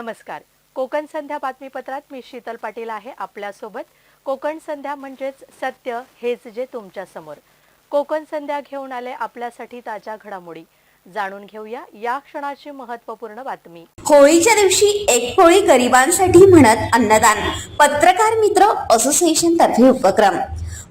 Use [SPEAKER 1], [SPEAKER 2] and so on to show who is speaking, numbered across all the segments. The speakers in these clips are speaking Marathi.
[SPEAKER 1] नमस्कार. कोकण संध्या बातमीपत्रात मी शीतल पाटील आहे आपल्यासोबत. कोकण संध्या म्हणजेच सत्य हेच जे तुमच्यासमोर. कोकण संध्या घेऊन आले आपल्यासाठी ताज्या घडामोडी. जाणून घेऊया या क्षणाची महत्त्वपूर्ण बातमी.
[SPEAKER 2] होळीच्या दिवशी एक होळी गरिबांसाठी म्हणत अन्नदान. पत्रकार मित्र असोसिएशन तर्फे उपक्रम.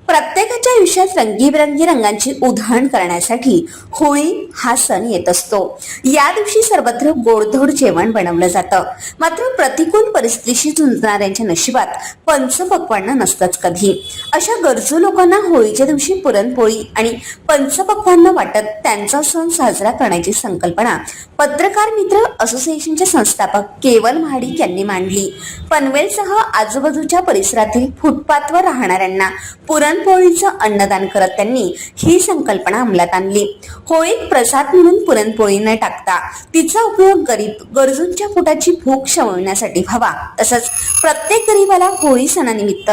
[SPEAKER 2] प्रत्येकाच्या आयुष्यात रंगीबेरंगी रंगांची उधळण करण्यासाठी होळी हा सण येत असतो. या दिवशी सर्वत्र गोडधोड जेवण बनवलं जातं. मात्र प्रतिकूल परिस्थितीशी झुंजणाऱ्यांच्या नशिबात पंचपक्वांना नसतंच कधी. अशा गरजू लोकांना होळीच्या दिवशी पुरणपोळी आणि पंचपक्वांना वाटत त्यांचा सण साजरा करण्याची संकल्पना पत्रकार मित्र असोसिएशनचे संस्थापक केवल महाडिक यांनी मांडली. पनवेलसह आजूबाजूच्या परिसरातील फुटपाथवर राहणाऱ्यांना पुरण पुरणपोळीचं अन्नदान करत त्यांनी ही संकल्पना अंमलात आणली. होळीत प्रसाद म्हणून पुरणपोळी न टाकता तिचा उपयोग गरीब गरजूंच्या पोटाची भूक शमविण्यासाठी व्हावा. तसंच प्रत्येक गरीबाला होळी सणानिमित्त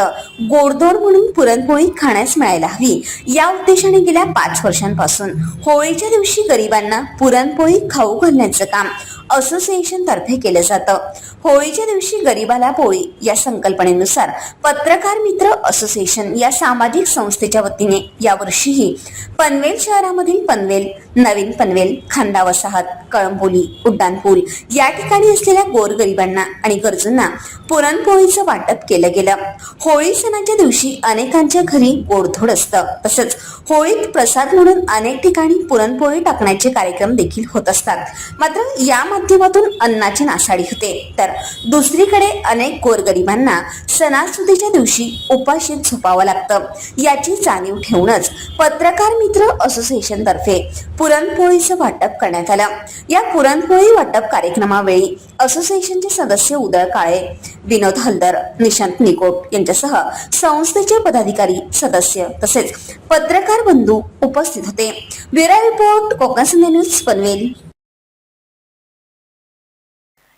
[SPEAKER 2] गोडधोड म्हणून पुरणपोळी खाण्यास मिळायला हवी. या उद्देशाने गेल्या पाच वर्षांपासून होळीच्या दिवशी गरिबांना पुरणपोळी खाऊ घालण्याचं काम असोसिएशन तर्फे केलं जातं. होळीच्या दिवशी गरिबाला पोळी या संकल्पनेनुसार पत्रकार मित्र असोसिएशन या सामाजिक संस्थेच्या वतीने यावर्षीही पनवेल शहरामधील पनवेल नवीन पनवेल खांदा वसाहत कळंबोली उड्डाणपूल या ठिकाणी असलेल्या गोरगरिबांना आणि गरजूंना पुरणपोळीचं वाटप केलं गेलं. होळी सणाच्या दिवशी अनेकांच्या घरी गोडधोड असतं. तसंच होळीत प्रसाद म्हणून अनेक ठिकाणी पुरणपोळी टाकण्याचे कार्यक्रम देखील होत असतात. मात्र या माध्यमातून अन्नाची नासाडी होते. तर दुसरीकडे अनेक गोरगरिबांना सणासुदीच्या दिवशी उपाशीत झोपावं लागतं. याची जाणीव ठेवूनच पत्रकार मित्र असोसिएशन तर्फे पुरणपोळीचं वाटप करण्यात आलं. या पुरणपोळी वाटप कार्यक्रमावेळी असोसिएशनचे सदस्य उदय काळे विनोद हलदर निशांत निकोट यांच्यासह संस्थेचे पदाधिकारी सदस्य तसेच पत्रकार बंधू उपस्थित होते. Bureau report Konkan news Panvel.